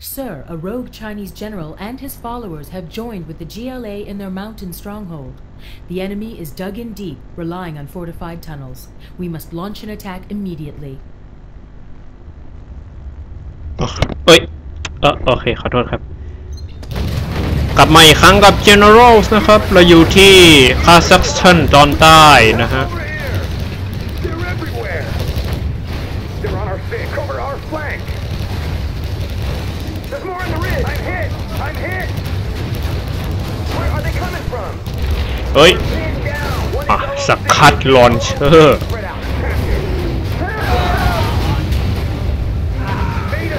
Sir, a rogue Chinese general and his followers have joined with the GLA in their mountain stronghold. The enemy is dug in deep, relying on fortified tunnels. We must launch an attack immediately. เอ้ยเออโอเค ขอโทษครับ กลับมาอีกครั้งกับ Generals นะครับ เราอยู่ที่คาซัคสถานตอนใต้นะฮะ เฮ้ย Pinned down! One อ่ะ is all สกัดลอนเชอร์ Spread out! Beta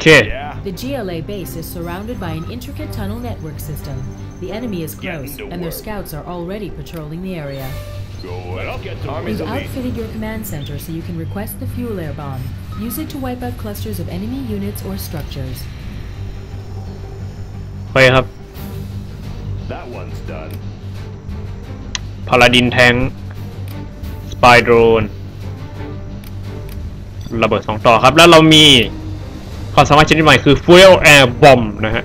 โอเค The GLA base is surrounded by an intricate tunnel network system. The enemy is close, to and their work. scouts are already patrolling the area. Go up. Get to We've outfitted your command center so you can request the fuel air bomb. Use it to wipe out clusters of enemy units or structures. ไปครับ That one's done. พาลาดินแทงสปายโดรนระเบิดสองต่อครับ แล้วเรามี ความสามารถชนิดใหม่คือ Fuel Air Bomb นะฮะ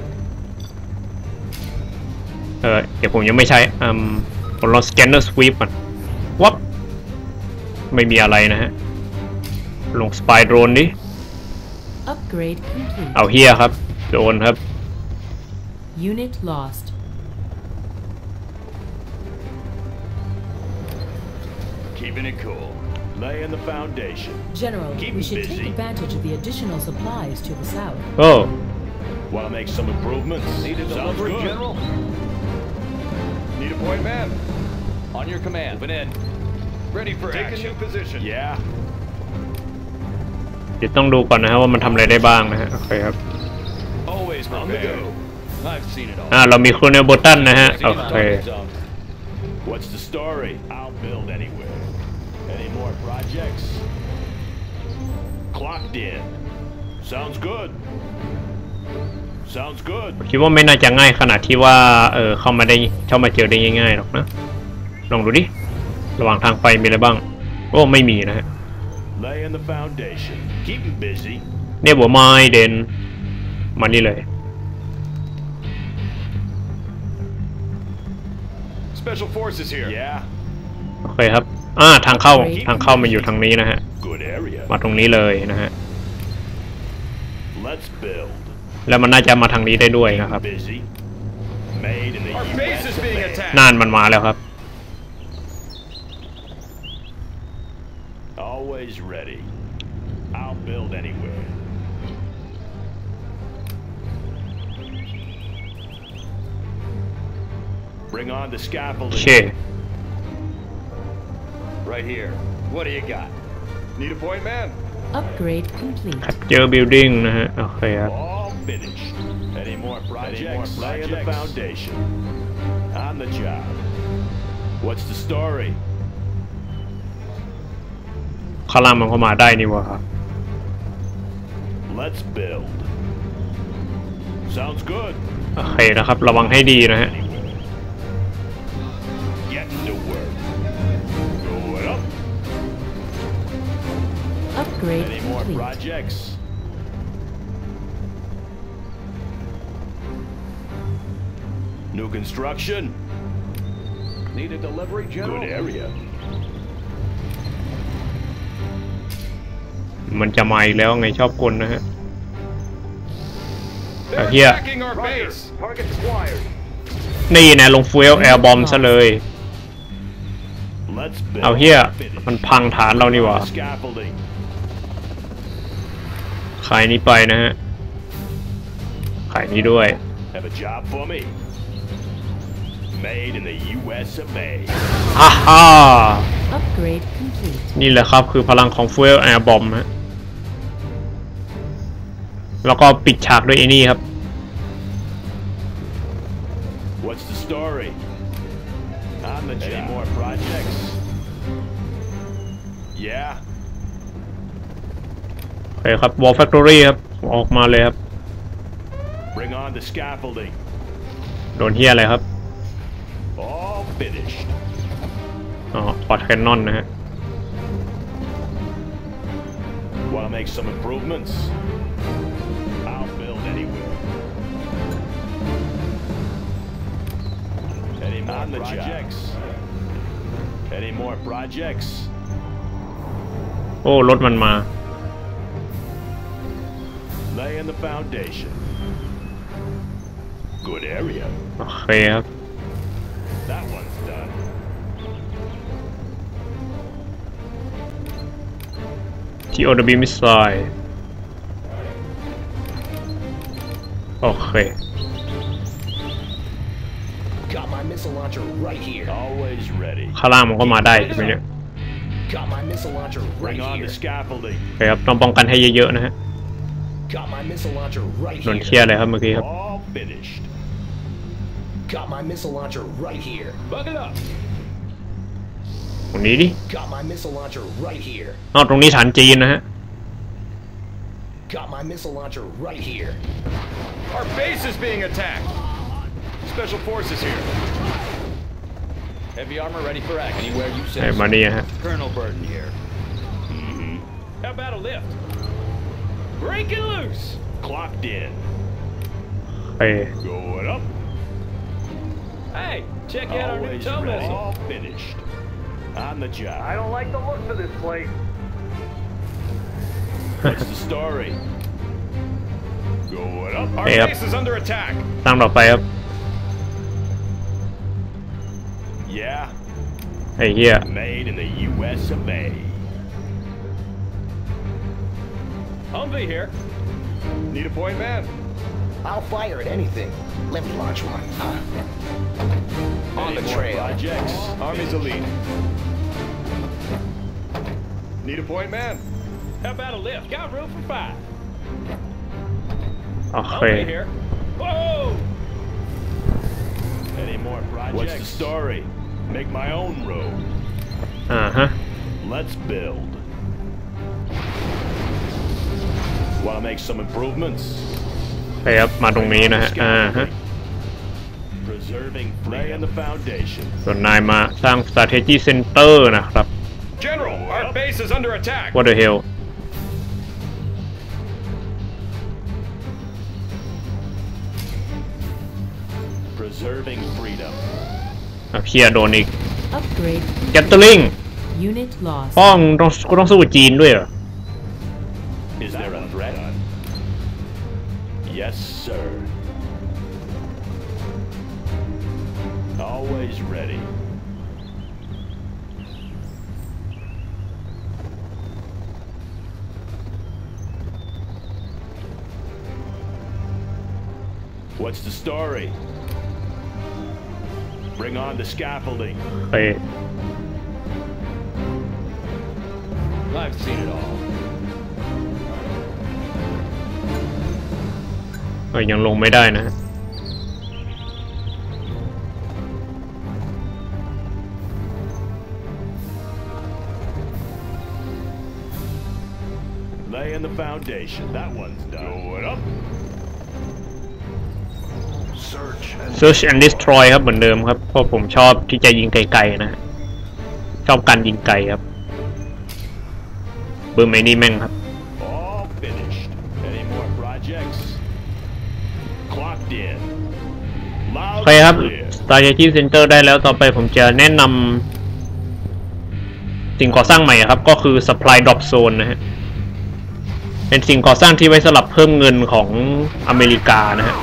เออเดี๋ยวผมยังไม่ใช้อืมผมลอง Scanner Sweep ก่อนวับไม่มีอะไรนะฮะ ลงสปายโดรนดิ Upgrade complete. เอาเฮียครับ โดนครับ Unit lost. Keeping it cool. Laying the foundation. General, Keep we me should busy. take advantage of the additional supplies to the south. โอ้ Want to make some improvements? Need a delivery, General? Need a point, man? On your command. Moving in. Ready for Take a action. new position. Yeah. เดี๋ยวต้องดูก่อนนะฮะว่ามันทำอะไรได้บ้างนะฮะโอเคครับ Always on the go. I've seen it all. อ่าเรามีโครเนลโบตันนะฮะโอเค projects? Clocked in. Sounds good. Sounds good. คิดว่าไม่น่าจะง่ายขนาดที่ว่า เออเข้ามาได้เข้ามาเจอได้ง่ายๆหรอกนะ ลองดูดิ ระหว่างทางไฟมีอะไรบ้าง โอ้ไม่มีนะฮะ Laying the foundation. Keeping busy. เนี่ยบัวไม้เดนมานี่เลย Special forces here. Yeah. โอเคครับ อ่าทางเข้าทางเข้ามาอยู่ทางนี้นะฮะ Good area. มาตรงนี้เลยนะฮะ Let's build. แล้วมันน่าจะมาทางนี้ได้ด้วยนะครับ Busy. Made in the Our US base is of being A. attacked. น่านมันมาแล้วครับ Always ready. I'll build anywhere. Bring on the โอ scaffolding. เค Right here. What do you got? Need a point, man? Upgrade complete. คัดเจอบิลดิ้งนะฮะ โอเคครับ All finished. Any more projects? Laying the foundation. On the job. What's the story? ข้างล่างมันเข้ามาได้นี่หวะครับ Let's build. Sounds good. โอเคนะครับ ระวังให้ดีนะฮะ Upgrade Any more complete. projects? New construction? Need a delivery, Good area. มันจะมาอีกแล้วไงชอบกลนะฮะ They're Uh, here. attacking our base. Target acquired. นี่นะลงฟูเอลแอร์บอมซะเลย Let's build. เอาเฮีย Finish. มันพังฐานเรานี่หว่า Scaffolding. ขายนี้ไปนะฮะ ขายนี้ด้วย Have a job for me. Made in the U.S. of A. อ่าฮ่า Upgrade complete. นี่แหละครับคือพลังของ Fuel Air Bomb ฮะ แล้วก็ปิดฉากด้วยไอ้นี่ครับ What's the story? On the job. Any more projects? Yeah. โอเคครับ War Factory ครับ ออกมาเลยครับ Bring on the scaffolding. โดนเฮียอะไรครับ All finished. อ๋อพอร์ตแคนนอนนะฮะ Want to make some improvements? I'll build anywhere. Any more On the projects? Any more projects? โอ้ รถมันมา Laying the foundation. Good area. โอเคครับ That one's done. ที่ OW Missile โอเค Got my missile launcher right here. Always ready. ข้างล่างมันก็มาได้ใช่ไหมเนี่ย Got my missile launcher right Bring on here. the scaffolding. โอเคครับ ต้องป้องกันให้เยอะๆนะฮะ Got my missile launcher right โดนเคลีย here. ร์เลยครับเมื่อกี้ครับ All finished. Got my missile launcher right here. Buckle up. ตรงนี้ดิ Got my missile launcher right here. นอกตรงนี้ฐานจีนนะฮะ Got my missile launcher right here. Our base is being attacked. Special forces here. Heavy armor ready for action. Anywhere you ไอ้ say. มานี่ฮะ Colonel Burton here. How about a lift? Breaking loose. Clocked in. Hey. Going up. Hey, check out Always our new tow vessel. All finished. On the job. I don't like the look of this place. What's the story? Going up. Our yep. base is under attack. Sound off, up. Yeah. Hey, yeah. Made in the U.S. of A. Humvee here. Need a point man. I'll fire at anything. Let me launch one. Huh? On the trail. Projects. Army's elite. Need a point man. How about a lift? Got room for five. Oh, here. Whoa! Any more projects? What's the story? Make my own road. Uh-huh. Let's build. Want to make some improvements? ไปครับมาตรงนี้นะฮะอ่าฮะ Preserving freedom. the foundation. ส่วนนายมาสร้าง strategy center นะครับ General, our base is under attack. what the hell Preserving freedom. อะเคลียร์โดนอีก Upgrade. แกตเตอร์ลิง Unit lost. ป้องต้องก็ต้องสู้กับจีนด้วยเหรอ What's the story? Bring on the scaffolding. ไป I've seen it all. เอ้ยยังลงไม่ได้นะฮะ Laying the foundation. That one's done. Going up. Search and search and destroy ครับเหมือนเดิมครับ เพราะผมชอบที่จะยิงไกลๆนะฮะชอบการยิงไกลครับเบอร์ไมนี่แม่งครับ all finished. Any more projects? Clocked in. โอ Loud เคครับ and clear. strategy center ได้แล้วต่อไปผมจะแนะนำสิ่งก่อสร้างใหม่ครับ ก็คือ supply drop zone นะฮะ เป็นสิ่งก่อสร้างที่ไว้สำหรับเพิ่มเงินของอเมริกานะฮะ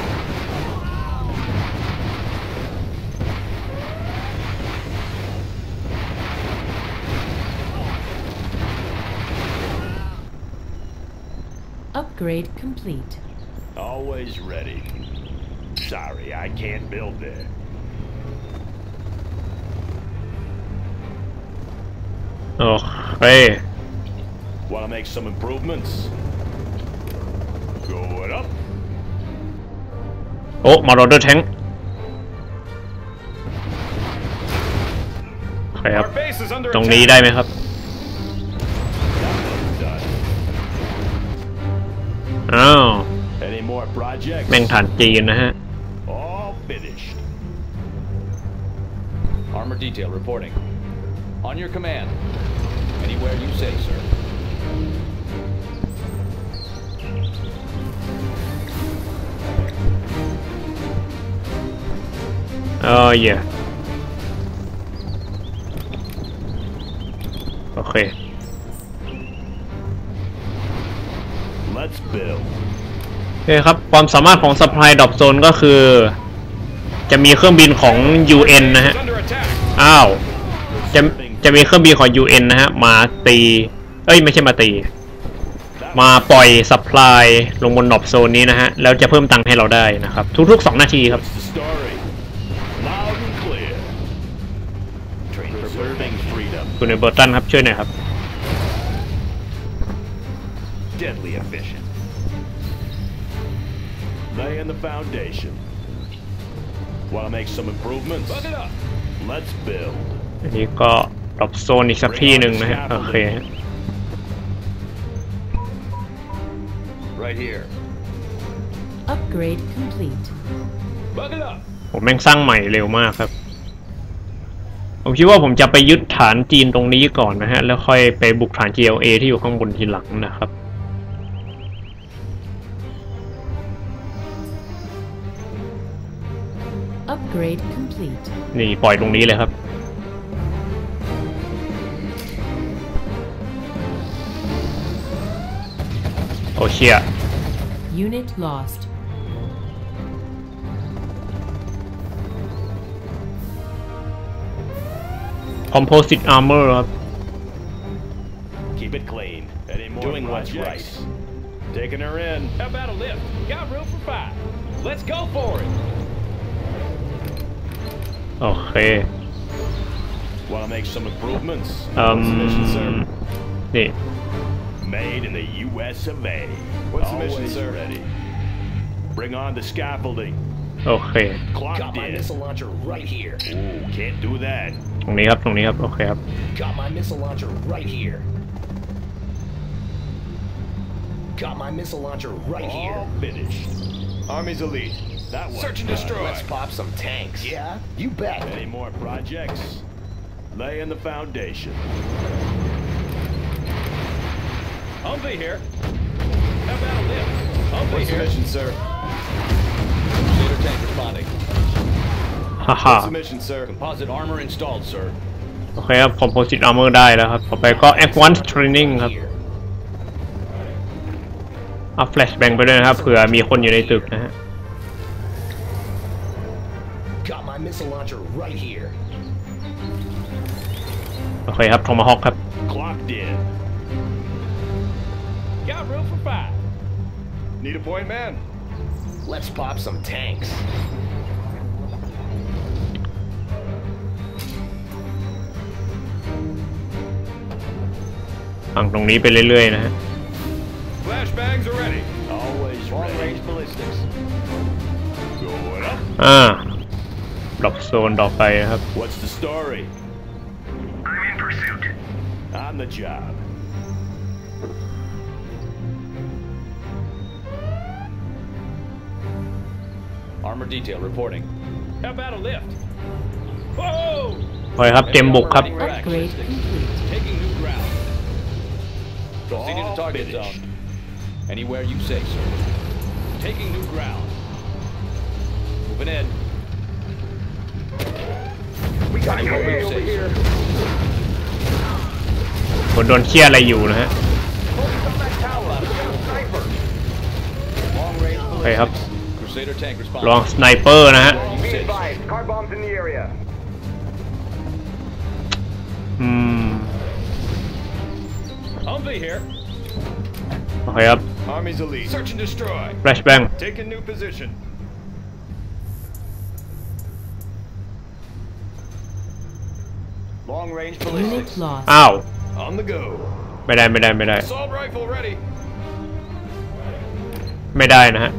Upgrade complete. Always ready. Sorry, I can't build there. Oh, hey. Want to make some improvements? Going up. Oh, Marauder tank. Our base is under อ้าว Any more projects? แม่งฐานจีนนะฮะ All finished. Armor detail reporting. On your command. Anywhere you say, sir. เออเย่โอเค โอเคครับ ความสามารถของ Supply Drop Zone ก็คือ จะมีเครื่องบินของ UN นะฮะ Is under attack. อ้าว จะจะมีเครื่องบินของ UN นะฮะ มาตี เอ้ย ไม่ใช่มาตี มาปล่อย Supply ลงบนดรอปโซนนี้นะฮะ แล้วจะเพิ่มตังค์ให้เราได้นะครับ ทุกๆ 2 นาทีครับ What's the story? Loud and clear. Preserving freedom. คุณเบอร์ตันครับช่วยหน่อยครับ Deadly efficient. Laying the foundation. Want to make some improvements? Bug it up. Let's build. อันนี้ก็ดรอปโซนอีกสักที่หนึ่งนะฮะโอเค Right here. Upgrade complete. Bug it up. ผมแม่งสร้างใหม่เร็วมากครับ ผมคิดว่าผมจะไปยึดฐานจีนตรงนี้ก่อนนะฮะ แล้วค่อยไปบุกฐาน GLA ที่อยู่ข้างบนทีหลังนะครับ Upgrade complete. นี่ปล่อยตรงนี้เลยครับ โอเชีย Unit lost. Composite Armor ครับ Keep it clean. Any more Doing what's right. Taking her in. How about a lift? Got room for five. Let's go for it. โอเค Want to make some improvements? เอืม What's the mission, sir? นี่ Made in the U.S. of A. What's the mission, Always sir? ready. Bring on the scaffolding. โอเค Clocked Got my in. missile launcher right here. Ooh, can't do that. ตรงนี้ครับ ตรงนี้ครับ โอเคครับ Got my missile launcher right here. Got my missile launcher right here. All finished. Army's elite. That one. Search and destroy. Let's pop some tanks. Yeah, you bet. Any more projects? Laying the foundation. Humvee here. How about a lift? Humvee What's the here. mission, sir? Crusader tank responding. ฮ่าฮ่า What's the mission, sir? Composite armor installed, sir. โอเคครับ Composite Armor ได้แล้วครับ ต่อไปก็ Advanced Training ครับ Here. เอาแฟลชแบงไปด้วยนะครับ เผื่อมีคนอยู่ในตึกนะฮะ Got my missile launcher right here. โอเคครับ Tomahawk ครับ Clocked in. Got room for five. Need a point man? Let's pop some tanks. ฟังตรงนี้ไปเรื่อยๆนะฮะ Flashbangs are ready. Always Long ready. range ballistics. Going up. อ่ าดรอปโซนต่อไปนะครับ What's the story? I'm in pursuit. On the job. Armor detail reporting. How about a lift? Whoa! โอเคครับ เตรียมบุกครับ Upgrade complete. Taking new ground. Proceeding to All target finished. zone. Anywhere you say, sir. Taking new ground. Moving in. คนโดนเครียดอะไรอยู่นะฮะไปครับลองสไนเปอร์นะฮะอืมโอเคครับ Army's elite. Search and destroy. Flashbang. Take a new position. Long range Unit ballistics. lost. อ้าว On the go. ไม่ได้ไม่ได้ไม่ได้ Assault rifle ready. ไม่ได้นะฮะ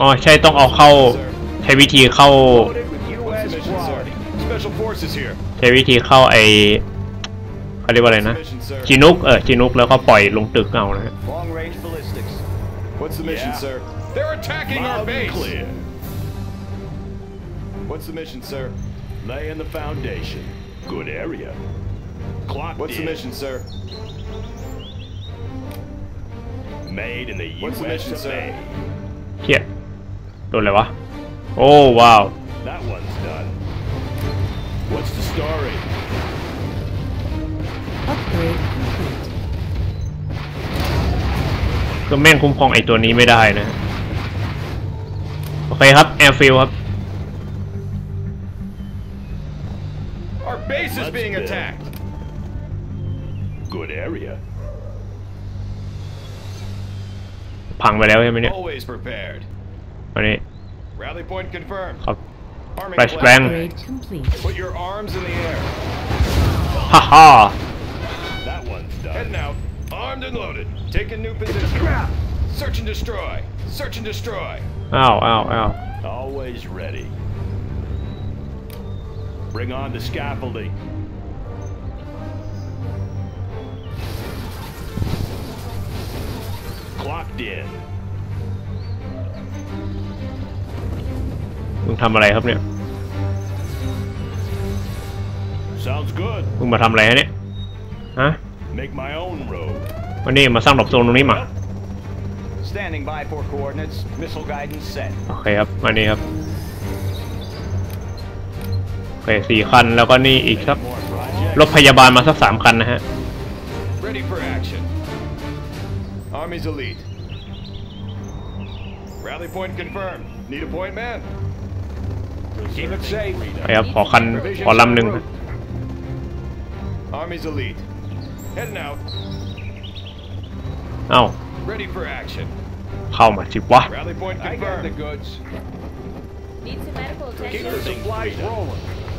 อ๋อใช่ต้องเอาเข้าใช้วิธีเข้า Loaded with What's the U.S. mission, sir? quality. Special forces here. ใช้วิธีเข้าไอเขาเรียกว่าอะไร What's นะ the mission, sir? จีนุกเออจีนุกแล้วก็ปล่อยลงตึกเอานะฮะ Long range ballistics. What's the mission, Yeah. sir? They're attacking our Loud and base. clear. What's the mission, sir? Laying the foundation. Good area. Clocked What's the in. mission, sir? Made in the What's the U.S. mission, of sir? A. เฮียโดนอะไรวะ โอ้ว้าว That one's done. What's the story? Upgrade complete. คือแม่งคุ้มครองไอตัวนี้ไม่ได้นะฮะโอเคครับ แอร์ฟิลครับ base is Let's being build. attacked. Good area. พังไปแล้วใช่ไหมเนี่ย Always prepared. อันนี้ Rally point confirmed. ครับ Arming Flash blast bang. Upgrade bangs. complete. Put your arms in the air. ฮ่าฮ่า That one's done. Heading out. Armed and loaded. Taking new position. Search and destroy. Search and destroy. อ้าวอ้าวอ้าว Always ready. Bring on the scaffolding. Clocked in. มึงทำอะไรครับเนี่ย Sounds good. มึงมาทำอะไรฮะเนี่ย ฮะ Make my own road. วันนี้มาสร้างหลบโซนตรงนี้มา Standing by for coordinates. Missile guidance set. โอเคครับมานี่ครับโอ เคสี่คันแล้วก็นี่อีกสัก More projects. รถพยาบาลมาสักสามคันนะฮะ Ready for action. Army's elite. Rally point confirmed. Need a point man. Keep it safe. ไปครับขอคันขอลำหนึ่ง Army's elite. Heading out. เอ้า Ready for action. เข้ามาสิวะ Rally point I got the confirmed. goods. Need some medical Keep attention? the supplies rolling. Provisions Hey. en route. Keep the supplies rolling.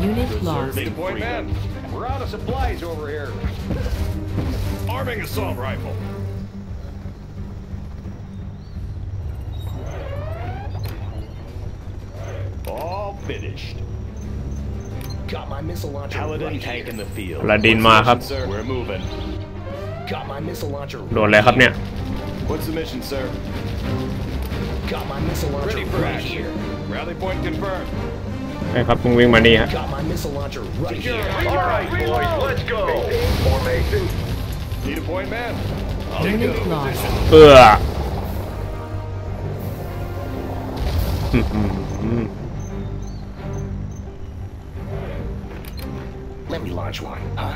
Unit lost. Need a point man. We're out of supplies over here. Arming assault rifle. All finished. Got my missile launcher Paladin right tank here. in the field. พลาดินมาครับ Sir. We're moving. Got my missile launcher โดนอะไรครับเนี่ย What's the mission, sir? Got my missile launcher Ready for right action. here. Rally point confirmed. ใช่ครับมึงวิ่งมานี่ฮะ Got my missile launcher right here. All right, boys, let's go. Formation. Need a point man. I'll take Unit the lost. position. เอื้ออื้อหือ Let me launch one, huh?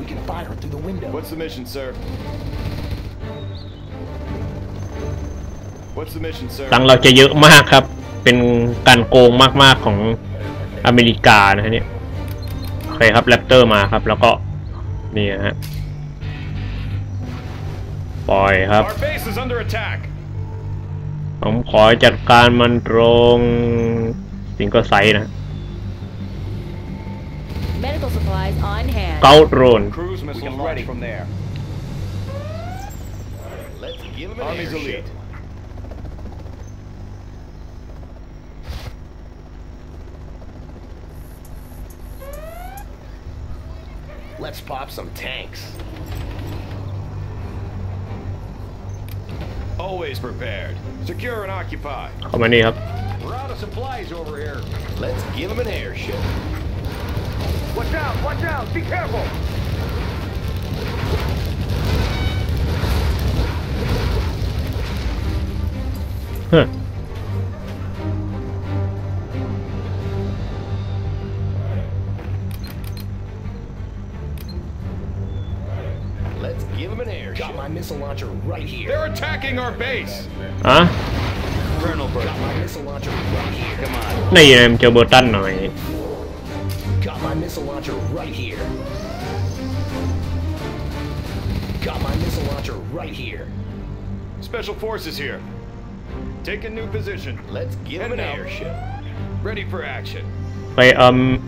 We can fire it through the window. What's the mission, sir? What's the mission, sir? ตังค์เราจะเยอะมากครับ เป็นการโกงมากๆของอเมริกานะฮะเนี่ยโอเคครับแรปเตอร์มาครับ แล้วก็นี่ฮะปล่อยครับ Our base is under attack. ผมขอจัดการมันตรงสิงเกิลไซต์นะ Medical supplies on hand. เกาโดรน Cruise missile Let's pop some tanks. Always prepared. Secure and occupy. How many up? We're out of supplies over here. Let's give them an airship. Watch out! Watch out! Be careful! Huh. missile launcher right here. They're attacking our base. Colonel Bird. Got my missile launcher right here. Come on. Này em cho bờ tan này. Got my missile launcher right here. Got my missile launcher right here. Special forces here. Take a new position. Let's get an airship. Ready for action. Wait, um,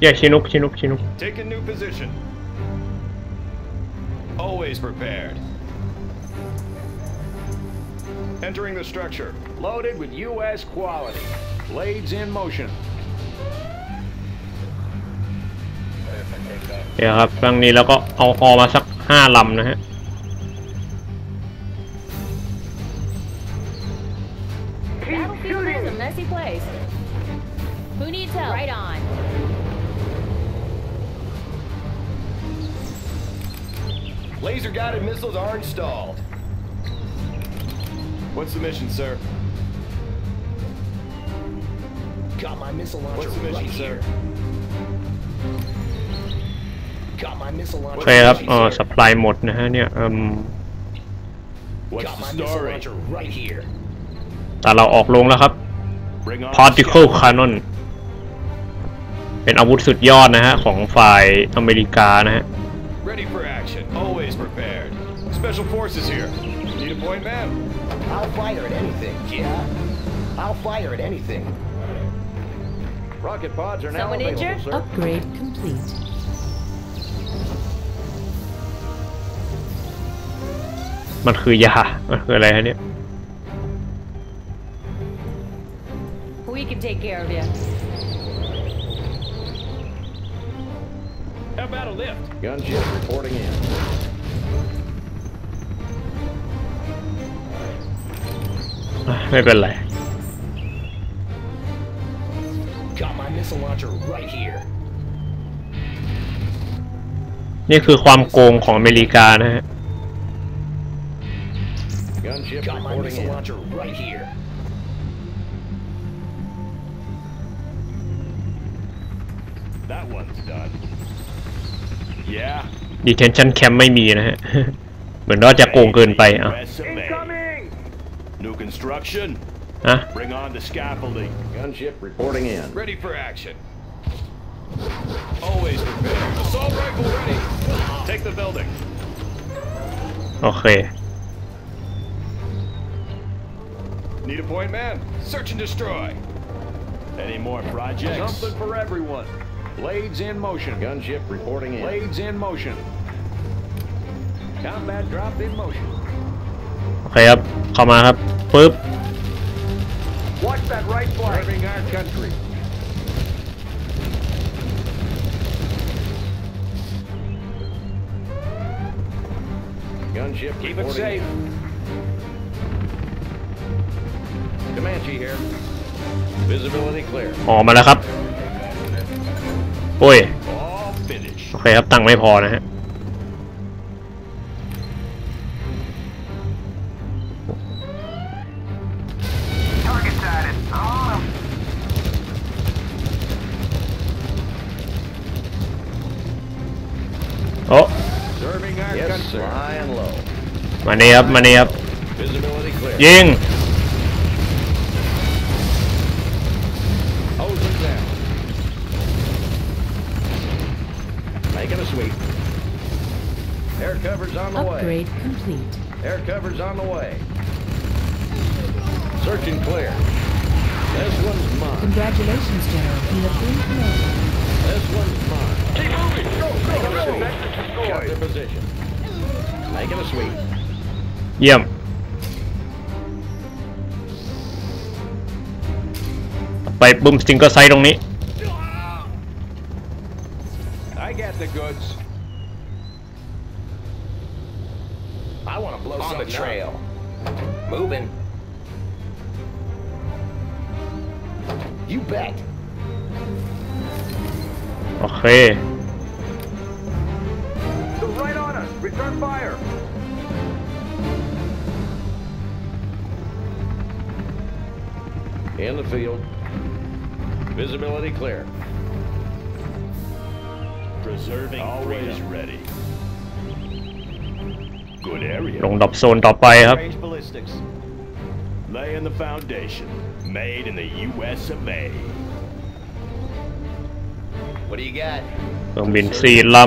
yeah, Chinook, Chinook, Chinook. Take a new position. Always prepared. Entering the structure. Loaded with U.S. quality. Blades in motion. เดี๋ยวครับครั้งนี้แล้วก็เอาฮอมาสักห้าลำนะฮะ Battlefield is a messy place. Who needs help? Right on. Laser guided missiles are installed. What's the mission, sir? Got my missile launcher What's the mission, right sir? here. Got my missile โอ launcher เคครับ right เออ here. สปายหมดนะฮะเนี่ยเอืม What's Got the my missile story? launcher right here. แต่เราออกลงแล้วครับ Bring on the particle scout. cannon เป็นอาวุธสุดยอดนะฮะ ของฝ่ายอเมริกานะฮะ Ready for action. Always prepared. Special forces here. Need a point man? I'll fire at anything. Yeah. I'll fire at anything. Rocket pods are now Someone available, injured? sir. Upgrade complete. มันคือยา มันคืออะไรฮะเนี่ย We can take care of you. How about a lift? Gunship reporting in. ไม่เป็นไร Got my missile launcher right here. นี่คือความโกงของอเมริกานะฮะ Gunship Got my reporting missile in. launcher right here. That one's done. Yeah. detention camp ไม่มีนะฮะ เหมือนว่าจะโกงเกินไปอะ US of A. New Construction. Huh? Bring on the scaffolding. Gunship reporting in. Ready for action. Always prepared. Assault rifle ready. Take the building. Okay. Need a point man? Search and destroy. Any more projects? Something for everyone. Blades in motion. Gunship reporting in. Blades in motion. Combat drop in motion. Okay, up. Come on up. ปึ๊บออกมาแล้วครับ โอ้ย โอเคครับ ตังค์ไม่พอนะฮะ sir. Money up, money up. Visibility clear. Ying! Making a sweep. Air cover's on the Upgrade way. Upgrade complete. Air cover's on the way. Searching clear. This one's mine. Congratulations, General. You have been promoted. This one's mine. Keep moving. Go, go, go. go. Back to destroy. Got position. Making a sweep. เยี่ยม ไปบุ้มสติงเกอร์ไซต์ตรงนี้ I got the goods. I want to blow On the something trail. up. Moving. You bet. โอเค Right on us. Return fire. In the field. Visibility clear. Preserving Always freedom. ready. Good area. ลงดรอปโซนต่อไปครับ Range ballistics. Laying the foundation. Made in the U.S. of A. What do you got? เครื่องบินสี่ล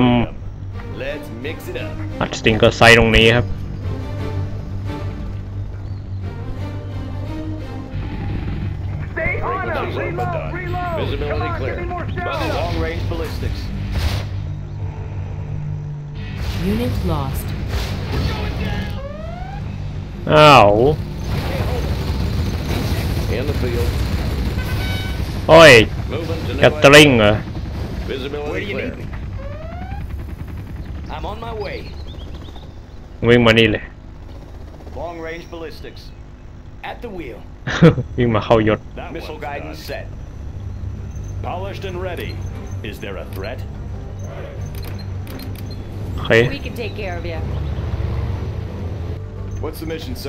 Let's mix it up. ำอัดสติงเกอร์ไซต์ตรงนี้ครับ Visibility on, clear. long-range ballistics. Unit lost. Ow. In the field. Oi! Gatling. Visibility clear. I'm on my way. Wing Manila. Long range ballistics. At the wheel. Nhưng mà hầu dột. Missile guidance set. Polished and ready. Is there a threat? We can take care of you. What's the mission, sir?